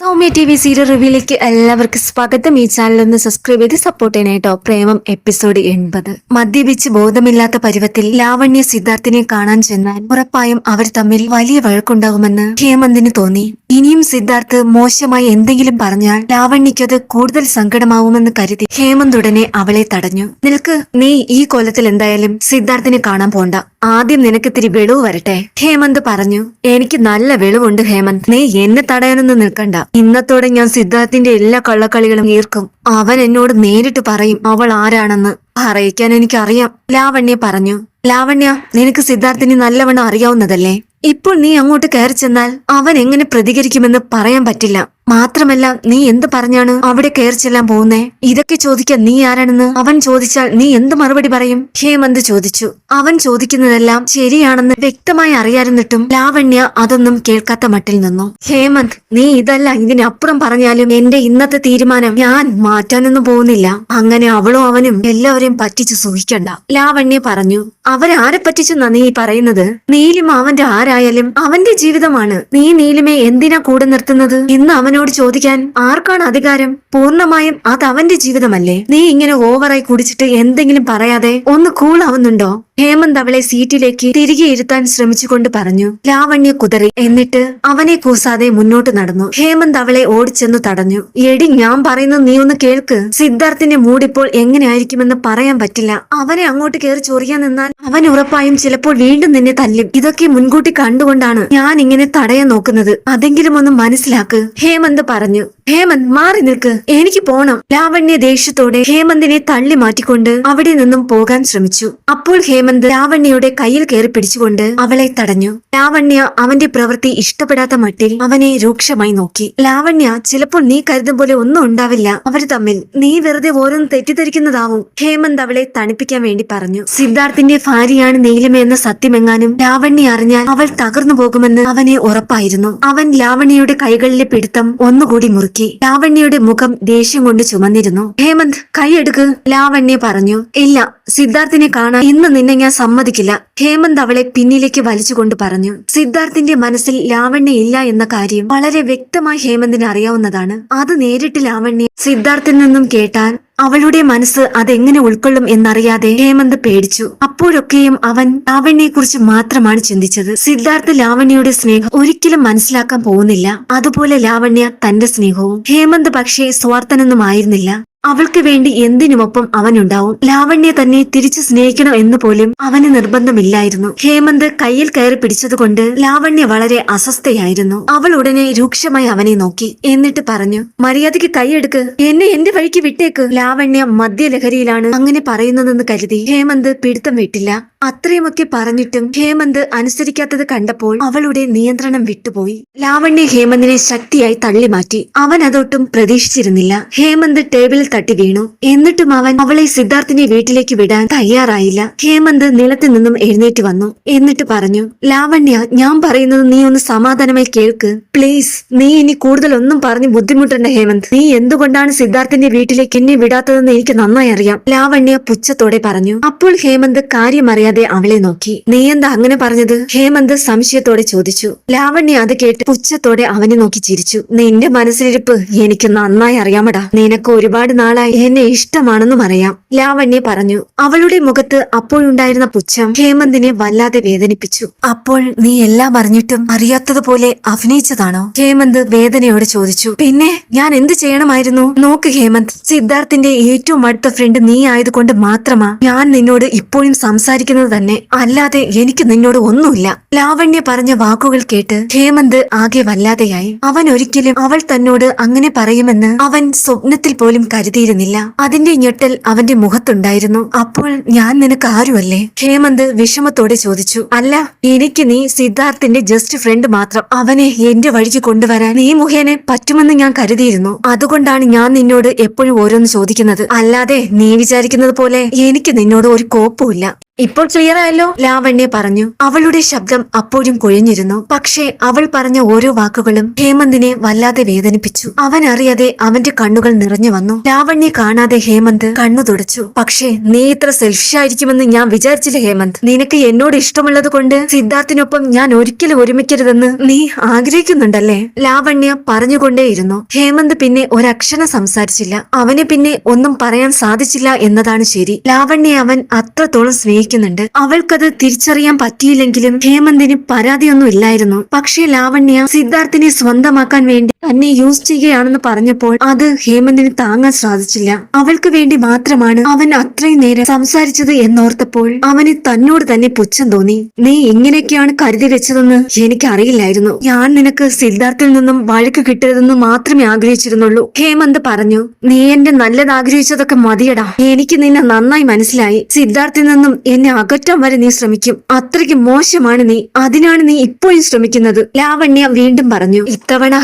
Soumya T V serial റിവ്യൂലേക്ക് എല്ലാവർക്കും സ്വാഗതം. ഈ ചാനൽ ഒന്ന് സബ്സ്ക്രൈബ് ചെയ്ത് സപ്പോർട്ട് ചെയ്യണേട്ടോ പ്രേമം എപ്പിസോഡ് എൺപത്. മദ്യപിച്ച് ബോധമില്ലാത്ത പരുവത്തിൽ ലാവണ്യ സിദ്ധാർത്ഥിനെ കാണാൻ ചെന്നാൽ ഉറപ്പായും അവർ തമ്മിൽ വലിയ വഴക്കുണ്ടാകുമെന്ന് ഹേമന്തിന് തോന്നി. ഇനിയും സിദ്ധാർത്ഥ് മോശമായി എന്തെങ്കിലും പറഞ്ഞാൽ ലാവണ്യക്കത് കൂടുതൽ സങ്കടമാവുമെന്ന് കരുതി ഹേമന്ത് ഉടനെ അവളെ തടഞ്ഞു. നിൽക്ക് നീ ഈ കൊലത്തിൽ എന്തായാലും സിദ്ധാർത്ഥിനെ കാണാൻ പോണ്ട. ആദ്യം നിനക്കിത്തിരി വെളിവ് വരട്ടെ. ഹേമന്ത് പറഞ്ഞു. എനിക്ക് നല്ല വെളിവുണ്ട് ഹേമന്ത്. നീ എന്നെ തടയാനൊന്നും നിൽക്കണ്ട. ഇന്നത്തോടെ ഞാൻ സിദ്ധാർത്ഥിന്റെ എല്ലാ കള്ളക്കളികളും ഈർക്കും. അവൻ എന്നോട് നേരിട്ട് പറയും അവൾ ആരാണെന്ന് പറയിക്കാൻ എനിക്കറിയാം. ലാവണ്യ പറഞ്ഞു. ലാവണ്യ നിനക്ക് സിദ്ധാർത്ഥിനെ നല്ലവണ്ണം അറിയാവുന്നതല്ലേ? ഇപ്പോൾ നീ അങ്ങോട്ട് കയറി ചെന്നാൽ അവൻ എങ്ങനെ പ്രതികരിക്കുമെന്ന് പറയാൻ പറ്റില്ല. മാത്രമല്ല നീ എന്ത് പറഞ്ഞാണ് അവിടെ കയറി ചെല്ലാൻ പോകുന്നേ? ഇതൊക്കെ ചോദിക്കാൻ നീ ആരാണെന്ന് അവൻ ചോദിച്ചാൽ നീ എന്ത് മറുപടി പറയും? ഹേമന്ത് ചോദിച്ചു. അവൻ ചോദിക്കുന്നതെല്ലാം ശരിയാണെന്ന് വ്യക്തമായി അറിയാതിരുന്നിട്ടും ലാവണ്യ അതൊന്നും കേൾക്കാത്ത മട്ടിൽ നിന്നു. ഹേമന്ത് നീ ഇതല്ല ഇതിനപ്പുറം പറഞ്ഞാലും എന്റെ ഇന്നത്തെ തീരുമാനം ഞാൻ മാറ്റാനൊന്നും പോകുന്നില്ല. അങ്ങനെ അവളും അവനും എല്ലാവരെയും പറ്റിച്ചു സൂഹിക്കണ്ട ലാവണ്യ പറഞ്ഞു അവരാരെ പറ്റിച്ചെന്നാ നീ പറയുന്നത്? നീലിമ അവന്റെ ആരായാലും അവന്റെ ജീവിതമാണ്. നീ നീലിമയെ എന്തിനാ കൂടെ നിർത്തുന്നത്? ഇന്ന് അവനോട് ചോദിക്കാൻ ആർക്കാണ് അധികാരം? പൂർണമായും അത് അവന്റെ ജീവിതമല്ലേ? നീ ഇങ്ങനെ ഓവറായി കുടിച്ചിട്ട് എന്തെങ്കിലും പറയാതെ ഒന്ന് കൂൾ ആവുന്നുണ്ടോ? ഹേമന്ത് അവളെ സീറ്റിലേക്ക് തിരികെ ഇരുത്താൻ ശ്രമിച്ചുകൊണ്ട് പറഞ്ഞു ലാവണ്യ കുതറി എന്നിട്ട് അവനെ കൂസാതെ മുന്നോട്ട് നടന്നു. ഹേമന്ത് അവളെ ഓടിച്ചെന്നു തടഞ്ഞു. എടി ഞാൻ പറയുന്നത് നീ ഒന്ന് കേൾക്ക്. സിദ്ധാർത്ഥിന്റെ മൂടിപ്പോൾ എങ്ങനെയായിരിക്കുമെന്ന് പറയാൻ പറ്റില്ല. അവനെ അങ്ങോട്ട് കയറി ചൊറിയാൻ നിന്നാൽ അവൻ ഉറപ്പായും ചിലപ്പോൾ വീണ്ടും നിന്നെ തല്ലും. ഇതൊക്കെ മുൻകൂട്ടി കണ്ടുകൊണ്ടാണ് ഞാൻ ഇങ്ങനെ തടയാൻ നോക്കുന്നത്. അതെങ്കിലും ഒന്ന് മനസ്സിലാക്ക് ഹേമന്ത് പറഞ്ഞു. ഹേമന്ത് മാറി നിൽക്ക്. എനിക്ക് പോണം. ലാവണ്യ ദേഷ്യത്തോടെ ഹേമന്തിനെ തള്ളി മാറ്റിക്കൊണ്ട് അവിടെ നിന്നും പോകാൻ ശ്രമിച്ചു. അപ്പോൾ ഹേമന്ത് ലാവണ്യയുടെ കയ്യിൽ കയറി പിടിച്ചുകൊണ്ട് അവളെ തടഞ്ഞു. ലാവണ്യ അവന്റെ പ്രവൃത്തി ഇഷ്ടപ്പെടാത്ത മട്ടിൽ അവനെ രൂക്ഷമായി നോക്കി. ലാവണ്യ ചിലപ്പോൾ നീ കരുതും പോലെ ഒന്നും ഉണ്ടാവില്ല. അവർ തമ്മിൽ നീ വെറുതെ ഓരോന്ന് തെറ്റിദ്ധരിക്കുന്നതാവും. ഹേമന്ത് അവളെ തണുപ്പിക്കാൻ വേണ്ടി പറഞ്ഞു. സിദ്ധാർത്ഥിന്റെ ഭാര്യയാണ് നീലിമ എന്ന സത്യമെങ്ങാനും ലാവണ്യ അറിഞ്ഞാൽ അവൾ തകർന്നു പോകുമെന്ന് അവനെ ഉറപ്പായിരുന്നു. അവൻ ലാവണ്യയുടെ കൈകളിലെ പിടുത്തം ഒന്നുകൂടി മുറുക്കി. ലാവണ്യയുടെ മുഖം ദേഷ്യം കൊണ്ട് ചുമന്നിരുന്നു. ഹേമന്ത് കൈയെടുക്ക് ലാവണ്യ പറഞ്ഞു. ഇല്ല സിദ്ധാർത്ഥിനെ കാണാൻ ഇന്ന് നിന്നെ ഞാൻ സമ്മതിക്കില്ല. ഹേമന്ത് അവളെ പിന്നിലേക്ക് വലിച്ചുകൊണ്ട് പറഞ്ഞു. സിദ്ധാർത്ഥിന്റെ മനസ്സിൽ ലാവണ്യ ഇല്ല എന്ന കാര്യം വളരെ വ്യക്തമായി ഹേമന്തിന് അറിയാവുന്നതാണ്. അത് നേരിട്ട് ലാവണ്യ സിദ്ധാർത്ഥിൽ നിന്നും കേട്ടാൽ അവളുടെ മനസ്സ് അതെങ്ങനെ ഉൾക്കൊള്ളും എന്നറിയാതെ ഹേമന്ത് പേടിച്ചു. അപ്പോഴൊക്കെയും അവൻ ലാവണ്യെക്കുറിച്ച് മാത്രമാണ് ചിന്തിച്ചത്. സിദ്ധാർത്ഥ് ലാവണ്യയുടെ സ്നേഹം ഒരിക്കലും മനസ്സിലാക്കാൻ പോകുന്നില്ല. അതുപോലെ ലാവണ്യ തന്റെ സ്നേഹവും ഹേമന്ത് പക്ഷേ സ്വാർത്ഥനൊന്നും ആയിരുന്നില്ല. അവൾക്ക് വേണ്ടി എന്തിനുമൊപ്പം അവനുണ്ടാവും ലാവണ്യെ തന്നെ തിരിച്ചു സ്നേഹിക്കണം എന്ന് പോലും അവന് നിർബന്ധമില്ലായിരുന്നു. ഹേമന്ത് കയ്യിൽ കയറി പിടിച്ചതുകൊണ്ട് ലാവണ്യ വളരെ അസ്വസ്ഥയായിരുന്നു. അവൾ ഉടനെ രൂക്ഷമായി അവനെ നോക്കി. എന്നിട്ട് പറഞ്ഞു മര്യാദയ്ക്ക് കൈയെടുക്ക്. എന്നെ എന്റെ വഴിക്ക് വിട്ടേക്ക്. ലാവണ്യ മദ്യലഹരിയിലാണ് അങ്ങനെ പറയുന്നതെന്ന് കരുതി ഹേമന്ത് പിടുത്തം വിട്ടില്ല. അത്രയുമൊക്കെ പറഞ്ഞിട്ടും ഹേമന്ത് അനുസരിക്കാത്തത് കണ്ടപ്പോൾ അവളുടെ നിയന്ത്രണം വിട്ടുപോയി. ലാവണ്യ ഹേമന്തിനെ ശക്തിയായി തള്ളിമാറ്റി. അവൻ അതൊട്ടും പ്രതീക്ഷിച്ചിരുന്നില്ല. ഹേമന്ത് ടേബിളിൽ തട്ടി വീണു. എന്നിട്ടും അവൻ അവളെ സിദ്ധാർത്ഥിനെ വീട്ടിലേക്ക് വിടാൻ തയ്യാറായില്ല. ഹേമന്ത് നിലത്ത് നിന്നും എഴുന്നേറ്റ് വന്നു. എന്നിട്ട് പറഞ്ഞു ലാവണ്യ ഞാൻ പറയുന്നത് നീ ഒന്ന് സമാധാനമായി കേൾക്ക്. പ്ലീസ് നീ ഇനി കൂടുതൽ ഒന്നും പറഞ്ഞ് ബുദ്ധിമുട്ടണ്ട ഹേമന്ത്. നീ എന്തുകൊണ്ടാണ് സിദ്ധാർത്ഥിന്റെ വീട്ടിലേക്ക് എന്നെ വിടാത്തതെന്ന് എനിക്ക് നന്നായി അറിയാം. ലാവണ്യ പുച്ഛത്തോടെ പറഞ്ഞു അപ്പോൾ ഹേമന്ത് കാര്യമറിയാതെ അവളെ നോക്കി. നീ എന്താ അങ്ങനെ പറഞ്ഞത്? ഹേമന്ത് സംശയത്തോടെ ചോദിച്ചു. ലാവണ്യ അത് കേട്ട് പുച്ഛത്തോടെ അവനെ നോക്കി ചിരിച്ചു. നിന്റെ മനസ്സിലിരിപ്പ് എനിക്ക് നന്നായി അറിയാമടാ. നിനക്ക് ഒരുപാട് നാളായി എന്നെ ഇഷ്ടമാണെന്നും അറിയാം ലാവണ്യ പറഞ്ഞു അവളുടെ മുഖത്ത് അപ്പോഴുണ്ടായിരുന്ന പുച്ഛം ഹേമന്തിനെ വല്ലാതെ വേദനിപ്പിച്ചു. അപ്പോൾ നീ എല്ലാം അറിഞ്ഞിട്ടും അറിയാത്തതുപോലെ അഭിനയിച്ചതാണോ? ഹേമന്ത് വേദനയോടെ ചോദിച്ചു പിന്നെ ഞാൻ എന്ത് ചെയ്യണമായിരുന്നു? നോക്ക് ഹേമന്ത് സിദ്ധാർത്ഥിന്റെ ഏറ്റവും അടുത്ത ഫ്രണ്ട് നീ ആയതുകൊണ്ട് മാത്രമാ ഞാൻ നിന്നോട് ഇപ്പോഴും സംസാരിക്കുന്നത് തന്നെ. അല്ലാതെ എനിക്ക് നിന്നോട് ഒന്നുമില്ല. ലാവണ്യ പറഞ്ഞ വാക്കുകൾ കേട്ട് ഹേമന്ത് ആകെ വല്ലാതെയായി. അവൻ ഒരിക്കലും അവൾ തന്നോട് അങ്ങനെ പറയുമെന്ന് അവൻ സ്വപ്നത്തിൽ പോലും കരുതിയിരുന്നില്ല. അതിന്റെ ഞെട്ടൽ അവന്റെ മുഖത്തുണ്ടായിരുന്നു. അപ്പോൾ ഞാൻ നിനക്ക് ആരുമല്ലേ ഹേമന്ത് വിഷമത്തോടെ ചോദിച്ചു. അല്ല എനിക്ക് നീ സിദ്ധാർത്ഥിന്റെ ജസ്റ്റ് ഫ്രണ്ട് മാത്രം. അവനെ എന്റെ വഴിക്ക് കൊണ്ടുവരാൻ നീ മുഖേനെ പറ്റുമെന്ന് ഞാൻ കരുതിയിരുന്നു. അതുകൊണ്ടാണ് ഞാൻ നിന്നോട് എപ്പോഴും ഓരോന്ന് ചോദിക്കുന്നത്. അല്ലാതെ നീ വിചാരിക്കുന്നത് പോലെ എനിക്ക് നിന്നോട് ഒരു കോപ്പുമില്ല ഇപ്പോൾ ക്ലിയർ ആയല്ലോ ലാവണ്യ പറഞ്ഞു. അവളുടെ ശബ്ദം അപ്പോഴും കൊഴിഞ്ഞിരുന്നു. പക്ഷേ അവൾ പറഞ്ഞ ഓരോ വാക്കുകളും ഹേമന്തിനെ വല്ലാതെ വേദനിപ്പിച്ചു. അവൻ അറിയാതെ അവന്റെ കണ്ണുകൾ നിറഞ്ഞു വന്നു. ലാവണ്യ കാണാതെ ഹേമന്ത് കണ്ണു തുടച്ചു. പക്ഷേ നീ ഇത്ര സെൽഫിഷ് ആയിരിക്കുമെന്ന് ഞാൻ വിചാരിച്ചില്ല ഹേമന്ത്. നിനക്ക് എന്നോട് ഇഷ്ടമുള്ളത് കൊണ്ട് സിദ്ധാർത്ഥിനൊപ്പം ഞാൻ ഒരിക്കലും ഒരുമിക്കരുതെന്ന് നീ ആഗ്രഹിക്കുന്നുണ്ടല്ലേ? ലാവണ്യ പറഞ്ഞുകൊണ്ടേയിരുന്നു. ഹേമന്ത് പിന്നെ ഒരക്ഷരം സംസാരിച്ചില്ല. അവന് പിന്നെ ഒന്നും പറയാൻ സാധിച്ചില്ല എന്നതാണ് ശരി. ലാവണ്യ അവൻ അത്രത്തോളം സ്നേഹിക്കുന്നുണ്ട് അവൾക്കത് തിരിച്ചറിയാൻ പറ്റിയില്ലെങ്കിലും ഹേമന്തിന് പരാതിയൊന്നും ഇല്ലായിരുന്നു. പക്ഷേ ലാവണ്യ സിദ്ധാർത്ഥിനെ സ്വന്തമാക്കാൻ വേണ്ടി തന്നെ യൂസ് ചെയ്യുകയാണെന്ന് പറഞ്ഞപ്പോൾ അത് ഹേമന്തിന് താങ്ങാൻ സാധിച്ചില്ല. അവൾക്ക് വേണ്ടി മാത്രമാണ് അവൻ അത്രയും നേരം സംസാരിച്ചത് എന്നോർത്തപ്പോൾ അവന് തന്നോട് തന്നെ പുച്ഛം തോന്നി. നീ ഇങ്ങനെയൊക്കെയാണ് കരുതി വെച്ചതെന്ന് എനിക്കറിയില്ലായിരുന്നു. ഞാൻ നിനക്ക് സിദ്ധാർത്ഥിൽ നിന്നും വഴക്ക് കിട്ടരുതെന്ന് മാത്രമേ ആഗ്രഹിച്ചിരുന്നുള്ളൂ. ഹേമന്ത് പറഞ്ഞു നീ എന്റെ നല്ലത് ആഗ്രഹിച്ചതൊക്കെ മതിയടാ. എനിക്ക് നിന്നെ നന്നായി മനസ്സിലായി. സിദ്ധാർത്ഥിൽ നിന്നും എന്നെ അകറ്റം വരെ നീ ശ്രമിക്കും. അത്രയ്ക്ക് മോശമാണ് നീ. അതിനാണ് നീ ഇപ്പോഴും ശ്രമിക്കുന്നത്. ലാവണ്യ വീണ്ടും പറഞ്ഞു ഇത്തവണ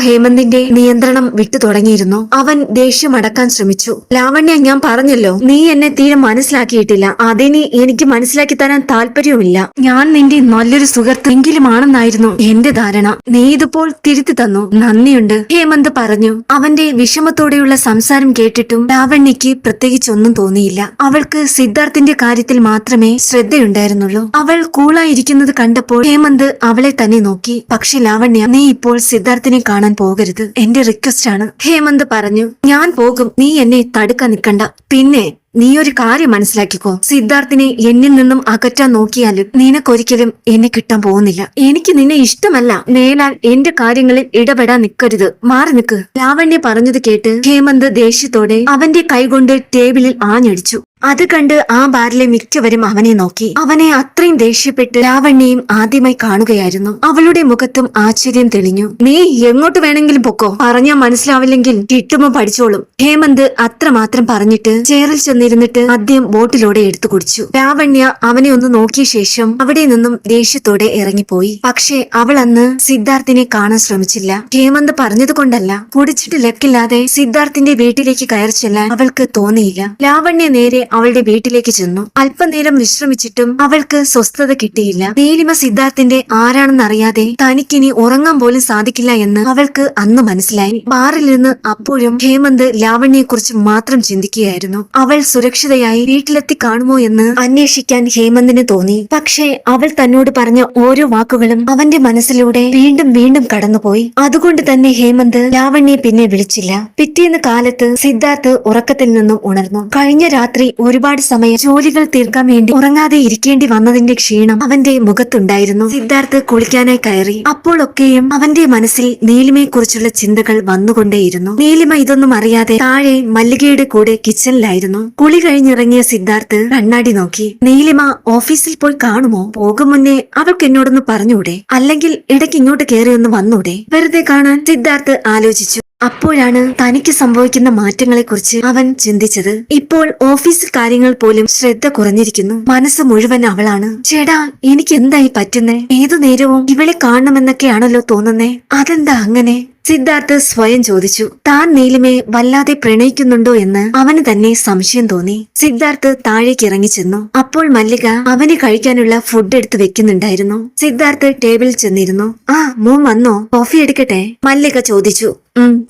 ഹേമന്തിന്റെ നിയന്ത്രണം വിട്ടു തുടങ്ങിയിരുന്നു. അവൻ ദേഷ്യം അടക്കാൻ ശ്രമിച്ചു. ലാവണ്യ ഞാൻ പറഞ്ഞല്ലോ. നീ എന്നെ തീരെ മനസ്സിലാക്കിയിട്ടില്ല. അതിനി എനിക്ക് മനസ്സിലാക്കി തരാൻ താല്പര്യവുമില്ല. ഞാൻ നിന്റെ നല്ലൊരു സുഹൃത്ത് എങ്കിലുമാണെന്നായിരുന്നു എന്റെ ധാരണ. നീ ഇതിപ്പോൾ തിരുത്തി തന്നു. നന്ദിയുണ്ട് ഹേമന്ത് പറഞ്ഞു. അവന്റെ വിഷമത്തോടെയുള്ള സംസാരം കേട്ടിട്ടും ലാവണ്യക്ക് പ്രത്യേകിച്ചൊന്നും തോന്നിയില്ല. അവൾക്ക് സിദ്ധാർത്ഥിന്റെ കാര്യത്തിൽ മാത്രമേ ശ്രദ്ധയുണ്ടായിരുന്നുള്ളൂ. അവൾ കൂളായിരിക്കുന്നത് കണ്ടപ്പോൾ ഹേമന്ത് അവളെ തന്നെ നോക്കി. പക്ഷെ ലാവണ്യ നീ ഇപ്പോൾ സിദ്ധാർത്ഥിനെ കാണാൻ പോകരുത്. എന്റെ റിക്വസ്റ്റ് ആണ്. ഹേമന്ത് പറഞ്ഞു ഞാൻ പോകും. നീ എന്നെ തടുക്കാൻ നിൽക്കണ്ട. പിന്നെ നീ ഒരു കാര്യം മനസ്സിലാക്കിക്കോ. സിദ്ധാർത്ഥിനെ എന്നിൽ നിന്നും അകറ്റാൻ നോക്കിയാലും നിനക്കൊരിക്കലും എന്നെ കിട്ടാൻ പോകുന്നില്ല. എനിക്ക് നിന്നെ ഇഷ്ടമല്ല. നേലാൽ എന്റെ കാര്യങ്ങളിൽ ഇടപെടാൻ നിൽക്കരുത് മാറി നിൽക്ക് ലാവണ്യ പറഞ്ഞത് കേട്ട് ഹേമന്ത് ദേഷ്യത്തോടെ അവന്റെ കൈകൊണ്ട് ടേബിളിൽ ആഞ്ഞടിച്ചു. അത് കണ്ട് ആ ബാറിലെ മിക്കവരും അവനെ നോക്കി. അവനെ അത്രയും ദേഷ്യപ്പെട്ട് ലാവണ്യയും ആദ്യമായി കാണുകയായിരുന്നു. അവളുടെ മുഖത്തും ആശ്ചര്യം തെളിഞ്ഞു. നീ എങ്ങോട്ട് വേണമെങ്കിലും പൊക്കോ. പറഞ്ഞാൽ മനസ്സിലാവില്ലെങ്കിൽ കിട്ടുമ്പോ പഠിച്ചോളും. ഹേമന്ത് അത്രമാത്രം പറഞ്ഞിട്ട് ചേറിൽ ചെന്നിരുന്നിട്ട് ആദ്യം ബോട്ടിലൂടെ എടുത്തു കുടിച്ചു. ലാവണ്യ അവനെ ഒന്ന് നോക്കിയ ശേഷം അവിടെ നിന്നും ദേഷ്യത്തോടെ ഇറങ്ങിപ്പോയി. പക്ഷേ അവൾ അന്ന് സിദ്ധാർത്ഥിനെ കാണാൻ ശ്രമിച്ചില്ല. ഹേമന്ത് പറഞ്ഞത് കൊണ്ടല്ല കുടിച്ചിട്ട് ലക്കില്ലാതെ സിദ്ധാർത്ഥിന്റെ വീട്ടിലേക്ക് കയറി ചെല്ലാൻ അവൾക്ക് തോന്നിയില്ല. ലാവണ്യ നേരെ അവളുടെ വീട്ടിലേക്ക് ചെന്നു. അല്പനേരം വിശ്രമിച്ചിട്ടും അവൾക്ക് സ്വസ്ഥത കിട്ടിയില്ല. നീലിമ സിദ്ധാർത്ഥിന്റെ ആരാണെന്നറിയാതെ തനിക്കിനി ഉറങ്ങാൻ പോലും സാധിക്കില്ല എന്ന് അവൾക്ക് അന്ന് മനസ്സിലായി. ബാറിൽ നിന്ന് അപ്പോഴും ഹേമന്ത് ലാവണ്യെക്കുറിച്ച് മാത്രം ചിന്തിക്കുകയായിരുന്നു. അവൾ സുരക്ഷിതയായി വീട്ടിലെത്തി കാണുമോ എന്ന് അന്വേഷിക്കാൻ ഹേമന്തിന് തോന്നി. പക്ഷേ അവൾ തന്നോട് പറഞ്ഞ ഓരോ വാക്കുകളും അവന്റെ മനസ്സിലൂടെ വീണ്ടും വീണ്ടും കടന്നുപോയി. അതുകൊണ്ട് തന്നെ ഹേമന്ത് ലാവണ്യെ പിന്നെ വിളിച്ചില്ല. പിറ്റേന്ന് കാലത്ത് സിദ്ധാർത്ഥ് ഉറക്കത്തിൽ നിന്നും ഉണർന്നു. കഴിഞ്ഞ രാത്രി ഒരുപാട് സമയം ജോലികൾ തീർക്കാൻ വേണ്ടി ഉറങ്ങാതെ ഇരിക്കേണ്ടി വന്നതിന്റെ ക്ഷീണം അവന്റെ മുഖത്തുണ്ടായിരുന്നു. സിദ്ധാർത്ഥ് കുളിക്കാനായി കയറി. അപ്പോഴൊക്കെയും അവന്റെ മനസ്സിൽ നീലിമയെക്കുറിച്ചുള്ള ചിന്തകൾ വന്നുകൊണ്ടേയിരുന്നു. നീലിമ ഇതൊന്നും അറിയാതെ താഴെ മല്ലികയുടെ കൂടെ കിച്ചണിലായിരുന്നു. കുളി കഴിഞ്ഞിറങ്ങിയ സിദ്ധാർത്ഥ് കണ്ണാടി നോക്കി. നീലിമ ഓഫീസിൽ പോയി കാണുമോ? പോകും മുന്നേ അവൾക്ക് എന്നോടൊന്ന് പറഞ്ഞൂടെ? അല്ലെങ്കിൽ ഇടയ്ക്ക് ഇങ്ങോട്ട് കയറി ഒന്ന് വന്നൂടെ? വെറുതെ കാണാൻ സിദ്ധാർത്ഥ് ആലോചിച്ചു. അപ്പോഴാണ് തനിക്ക് സംഭവിക്കുന്ന മാറ്റങ്ങളെക്കുറിച്ച് അവൻ ചിന്തിച്ചത്. ഇപ്പോൾ ഓഫീസ് കാര്യങ്ങൾ പോലും ശ്രദ്ധ കുറഞ്ഞിരിക്കുന്നു. മനസ്സ് മുഴുവൻ അവളാണ്. ചേടാ എനിക്ക് എന്തായി പറ്റുന്നേ? ഏതു നേരവും ഇവളെ കാണണമെന്നൊക്കെയാണല്ലോ തോന്നുന്നേ. അതെന്താ അങ്ങനെ? സിദ്ധാർത്ഥ് സ്വയം ചോദിച്ചു താൻ നീലിമയെ വല്ലാതെ പ്രണയിക്കുന്നുണ്ടോ എന്ന് അവന് തന്നെ സംശയം തോന്നി. സിദ്ധാർത്ഥ് താഴേക്ക് ഇറങ്ങി ചെന്നു. അപ്പോൾ മല്ലിക അവന് കഴിക്കാനുള്ള ഫുഡ് എടുത്ത് വെക്കുന്നുണ്ടായിരുന്നു. സിദ്ധാർത്ഥ് ടേബിളിൽ ചെന്നിരുന്നു. ആ മോൻ വന്നോ? കോഫി എടുക്കട്ടെ? മല്ലിക ചോദിച്ചു.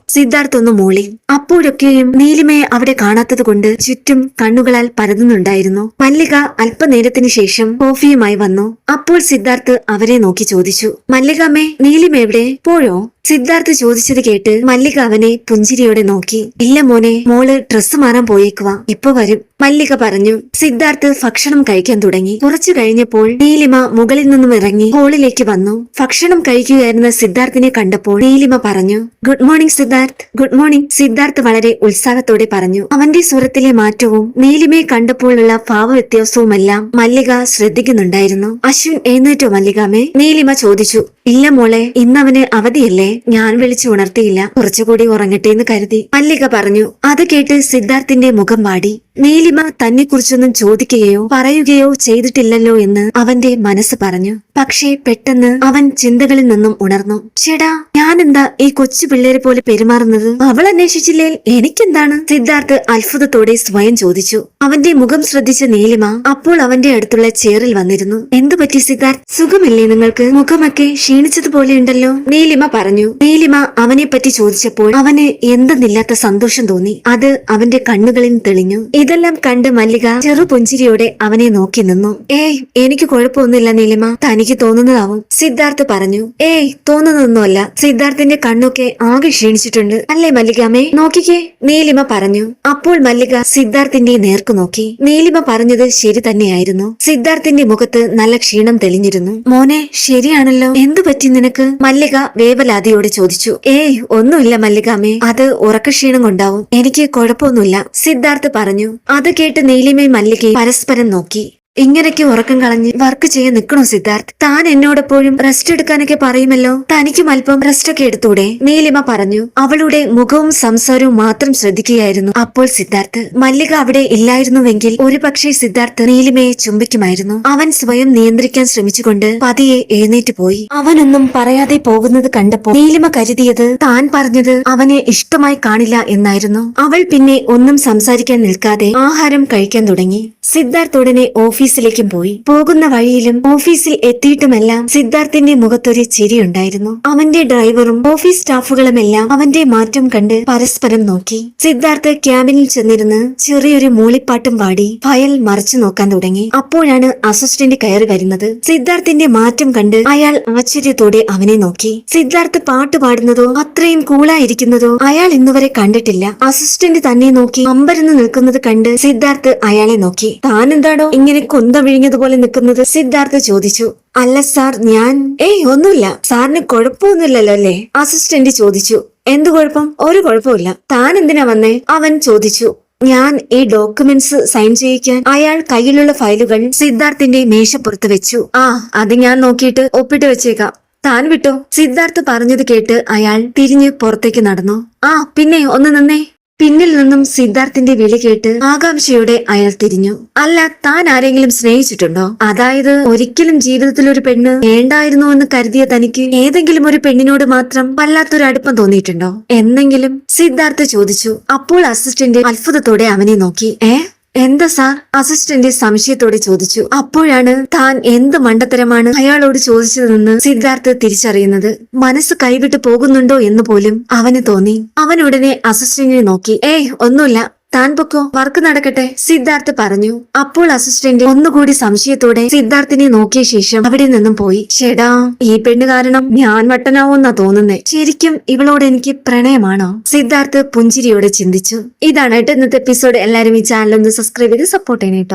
സിദ്ധാർത്ഥ് ഒന്ന് മൂളി. അപ്പോഴൊക്കെയും നീലിമയെ അവിടെ കാണാത്തത് കൊണ്ട് ചുറ്റും കണ്ണുകളാൽ പരതുന്നുണ്ടായിരുന്നു. മല്ലിക അല്പനേരത്തിന് ശേഷം കോഫിയുമായി വന്നു. അപ്പോൾ സിദ്ധാർത്ഥ് അവരെ നോക്കി ചോദിച്ചു. മല്ലികമ്മേ നീലിമ എവിടെ? പോയോ? സിദ്ധാർത്ഥ് ചോദിച്ചത് കേട്ട് മല്ലിക അവനെ പുഞ്ചിരിയോടെ നോക്കി. ഇല്ല മോനെ മോൾ ഡ്രസ്സ് മാറാൻ പോയേക്കുവാ. ഇപ്പൊ വരും. മല്ലിക പറഞ്ഞു. സിദ്ധാർത്ഥ് ഭക്ഷണം കഴിക്കാൻ തുടങ്ങി. കുറച്ചു കഴിഞ്ഞപ്പോൾ നീലിമ മുകളിൽ നിന്നും ഇറങ്ങി ഹോളിലേക്ക് വന്നു. ഭക്ഷണം കഴിക്കുകയായിരുന്ന സിദ്ധാർത്ഥിനെ കണ്ടപ്പോൾ നീലിമ പറഞ്ഞു good morning Siddharth good morning Siddharth വളരെ ഉത്സാഹത്തോടെ പറഞ്ഞു. അവന്റെ സ്വരത്തിലെ മാറ്റവും നീലിമയെ കണ്ടപ്പോഴുള്ള ഭാവ വ്യത്യാസവുമെല്ലാം മല്ലിക ശ്രദ്ധിക്കുന്നുണ്ടായിരുന്നു. അശ്വിൻ എഴുന്നേറ്റോ മല്ലികാമേ. നീലിമ ചോദിച്ചു ഇല്ല മോളെ ഇന്നവന് അവധിയല്ലേ? ഞാൻ വിളിച്ചു ഉണർത്തിയില്ല. കുറച്ചുകൂടി ഉറങ്ങട്ടെ എന്ന് കരുതി. മല്ലിക പറഞ്ഞു അത് കേട്ട് സിദ്ധാർത്ഥിന്റെ മുഖം വാടി. നീലിമ തന്നെക്കുറിച്ചൊന്നും ചോദിക്കുകയോ പറയുകയോ ചെയ്തിട്ടില്ലല്ലോ എന്ന് അവന്റെ മനസ്സ് പറഞ്ഞു. പക്ഷേ പെട്ടെന്ന് അവൻ ചിന്തകളിൽ നിന്നും ഉണർന്നു. ചേടാ ഞാനെന്താ ഈ കൊച്ചു പിള്ളേരെ പോലെ പെരുമാറുന്നത്? അവൾ അന്വേഷിച്ചില്ലേ? എനിക്കെന്താണ്? സിദ്ധാർത്ഥ് അത്ഭുതത്തോടെ സ്വയം ചോദിച്ചു. അവന്റെ മുഖം ശ്രദ്ധിച്ച നീലിമ അപ്പോൾ അവന്റെ അടുത്തുള്ള ചെയറിൽ വന്നിരുന്നു. എന്തു പറ്റി സിദ്ധാർത്ഥ്? സുഖമല്ലേ നിങ്ങൾക്ക്? മുഖമൊക്കെ ക്ഷീണിച്ചതുപോലെയുണ്ടല്ലോ നീലിമ പറഞ്ഞു. നീലിമ അവനെ പറ്റി ചോദിച്ചപ്പോൾ അവന് എന്തെന്നില്ലാത്ത സന്തോഷം തോന്നി. അത് അവന്റെ കണ്ണുകളിൽ തെളിഞ്ഞു. ഇതെല്ലാം കണ്ട് മല്ലിക ചെറുപുഞ്ചിരിയോടെ അവനെ നോക്കി നിന്നു. ഏയ് എനിക്ക് കുഴപ്പമൊന്നുമില്ല നീലിമ. തനിക്ക് തോന്നുന്നതാവും. സിദ്ധാർത്ഥ് പറഞ്ഞു. ഏയ് തോന്നുന്നതൊന്നുമല്ല. സിദ്ധാർത്ഥിന്റെ കണ്ണൊക്കെ ആകെ ക്ഷീണിച്ചിട്ടുണ്ട്. അല്ലേ മല്ലികാമേ? നോക്കിക്കേ നീലിമ പറഞ്ഞു. അപ്പോൾ മല്ലിക സിദ്ധാർത്ഥിന്റെ നേർക്കു നോക്കി. നീലിമ പറഞ്ഞത് ശരി തന്നെയായിരുന്നു. സിദ്ധാർത്ഥിന്റെ മുഖത്ത് നല്ല ക്ഷീണം തെളിഞ്ഞിരുന്നു. മോനെ ശരിയാണല്ലോ. എന്തു പറ്റി നിനക്ക്? മല്ലിക വേവലാതിയോട് ചോദിച്ചു. ഏയ് ഒന്നുമില്ല മല്ലികാമേ. അത് ഉറക്കക്ഷീണം കൊണ്ടാവും. എനിക്ക് കുഴപ്പമൊന്നുമില്ല. സിദ്ധാർത്ഥ് പറഞ്ഞു. അത് കേട്ട് നീലിമയും മല്ലികയും പരസ്പരം നോക്കി. ഇങ്ങനെയൊക്കെ ഉറക്കം കളഞ്ഞ് വർക്ക് ചെയ്യാൻ നിൽക്കണോ സിദ്ധാർത്ഥ്? താൻ എന്നോടെപ്പോഴും റെസ്റ്റ് എടുക്കാനൊക്കെ പറയുമല്ലോ? തനിക്കും അല്പം റെസ്റ്റ് ഒക്കെ എടുത്തൂടെ? നീലിമ പറഞ്ഞു. അവളുടെ മുഖവും സംസാരവും മാത്രം ശ്രദ്ധിക്കുകയായിരുന്നു. അപ്പോൾ സിദ്ധാർത്ഥ് മല്ലിക അവിടെ ഇല്ലായിരുന്നുവെങ്കിൽ ഒരു പക്ഷേ സിദ്ധാർത്ഥ് നീലിമയെ ചുംബിക്കുമായിരുന്നു. അവൻ സ്വയം നിയന്ത്രിക്കാൻ ശ്രമിച്ചുകൊണ്ട് പതിയെ എഴുന്നേറ്റ് പോയി. അവനൊന്നും പറയാതെ പോകുന്നത് കണ്ടപ്പോൾ നീലിമ കരുതിയത് താൻ പറഞ്ഞത് അവനെ ഇഷ്ടമായി കാണില്ല എന്നായിരുന്നു. അവൾ പിന്നെ ഒന്നും സംസാരിക്കാൻ നിൽക്കാതെ ആഹാരം കഴിക്കാൻ തുടങ്ങി. സിദ്ധാർത്ഥ് ഉടനെ ഓഫീസിലേക്കും പോയി. പോകുന്ന വഴിയിലും ഓഫീസിൽ എത്തിയിട്ടുമെല്ലാം സിദ്ധാർത്ഥിന്റെ മുഖത്തൊരു ചിരിയുണ്ടായിരുന്നു. അവന്റെ ഡ്രൈവറും ഓഫീസ് സ്റ്റാഫുകളുമെല്ലാം അവന്റെ മാറ്റം കണ്ട് പരസ്പരം നോക്കി. സിദ്ധാർത്ഥ് ക്യാബിനിൽ ചെന്നിരുന്ന് ചെറിയൊരു മൂളിപ്പാട്ടും പാടി ഫയൽ മറച്ചു നോക്കാൻ തുടങ്ങി. അപ്പോഴാണ് അസിസ്റ്റന്റ് കയറി വരുന്നത്. സിദ്ധാർത്ഥിന്റെ മാറ്റം കണ്ട് അയാൾ ആശ്ചര്യത്തോടെ അവനെ നോക്കി. സിദ്ധാർത്ഥ് പാട്ട് പാടുന്നതോ അത്രയും കൂളായിരിക്കുന്നതോ അയാൾ ഇന്നുവരെ കണ്ടിട്ടില്ല. അസിസ്റ്റന്റ് തന്നെ നോക്കി അമ്പരന്ന് നിൽക്കുന്നത് കണ്ട് സിദ്ധാർത്ഥ് അയാളെ നോക്കി. താനെന്താണോ ഇങ്ങനെ കൊന്ത വിഴിഞ്ഞതുപോലെ നിൽക്കുന്നത്. സിദ്ധാർത്ഥ ചോദിച്ചു അല്ല സാർ ഞാൻ ഏയ് ഒന്നുമില്ല. സാറിന് കുഴപ്പമൊന്നുമില്ലല്ലോ അല്ലേ? അസിസ്റ്റന്റ് ചോദിച്ചു എന്തു കുഴപ്പം? ഒരു കുഴപ്പമില്ല. താൻ എന്തിനാ വന്നേ? അവൻ ചോദിച്ചു ഞാൻ ഈ ഡോക്യുമെന്റ്സ് സൈൻ ചെയ്യിക്കാൻ അയാൾ കയ്യിലുള്ള ഫയലുകൾ സിദ്ധാർത്ഥിന്റെ മേശപ്പുറത്ത് വെച്ചു. ആ അത് ഞാൻ നോക്കിയിട്ട് ഒപ്പിട്ട് വെച്ചേക്കാം. താൻ വിട്ടോ? സിദ്ധാർത്ഥ് പറഞ്ഞത് കേട്ട് അയാൾ തിരിഞ്ഞ് പുറത്തേക്ക് നടന്നു. ആ പിന്നെ ഒന്ന് നിന്നേ. പിന്നിൽ നിന്നും സിദ്ധാർത്ഥിന്റെ വിളി കേട്ട് ആകാംക്ഷയോടെ അയാൾ തിരിഞ്ഞു. അല്ല താൻ ആരെങ്കിലും സ്നേഹിച്ചിട്ടുണ്ടോ? അതായത് ഒരിക്കലും ജീവിതത്തിൽ ഒരു പെണ്ണ് വേണ്ടായിരുന്നു എന്ന് കരുതിയ തനിക്ക് ഏതെങ്കിലും ഒരു പെണ്ണിനോട് മാത്രം വല്ലാത്തൊരു അടുപ്പം തോന്നിയിട്ടുണ്ടോ? എന്നെങ്കിലും സിദ്ധാർത്ഥ ചോദിച്ചു. അപ്പോൾ അസിസ്റ്റന്റ് അത്ഭുതത്തോടെ അവനെ നോക്കി. ഏ? എന്താ സാർ? അസിസ്റ്റന്റ് സംശയത്തോടെ ചോദിച്ചു. അപ്പോഴാണ് താൻ എന്ത് മണ്ടത്തരമാണ് അയാളോട് ചോദിച്ചതെന്ന് സിദ്ധാർത്ഥ് തിരിച്ചറിയുന്നത്. മനസ്സ് കൈവിട്ട് പോകുന്നുണ്ടോ എന്ന് പോലും അവന് തോന്നി. അവൻ ഉടനെ അസിസ്റ്റന്റിനെ നോക്കി. ഏയ് ഒന്നുമില്ല. താൻ പൊക്കോ? വർക്ക് നടക്കട്ടെ സിദ്ധാർത്ഥ് പറഞ്ഞു. അപ്പോൾ അസിസ്റ്റന്റ് ഒന്നുകൂടി സംശയത്തോടെ സിദ്ധാർത്ഥിനെ നോക്കിയ ശേഷം അവിടെ നിന്നും പോയി. ചേടാ ഈ പെണ്ണ് കാരണം ഞാൻ വട്ടനാവോന്നാ തോന്നുന്നേ. ശരിക്കും ഇവളോട് എനിക്ക് പ്രണയമാണോ? സിദ്ധാർത്ഥ് പുഞ്ചിരിയോടെ ചിന്തിച്ചു. ഇതാണ് ഇന്നത്തെ എപ്പിസോഡ് എല്ലാവരും ഈ ചാനൽ ഒന്ന് സബ്സ്ക്രൈബ് ചെയ്ത് സപ്പോർട്ട് ചെയ്യണേട്ടോ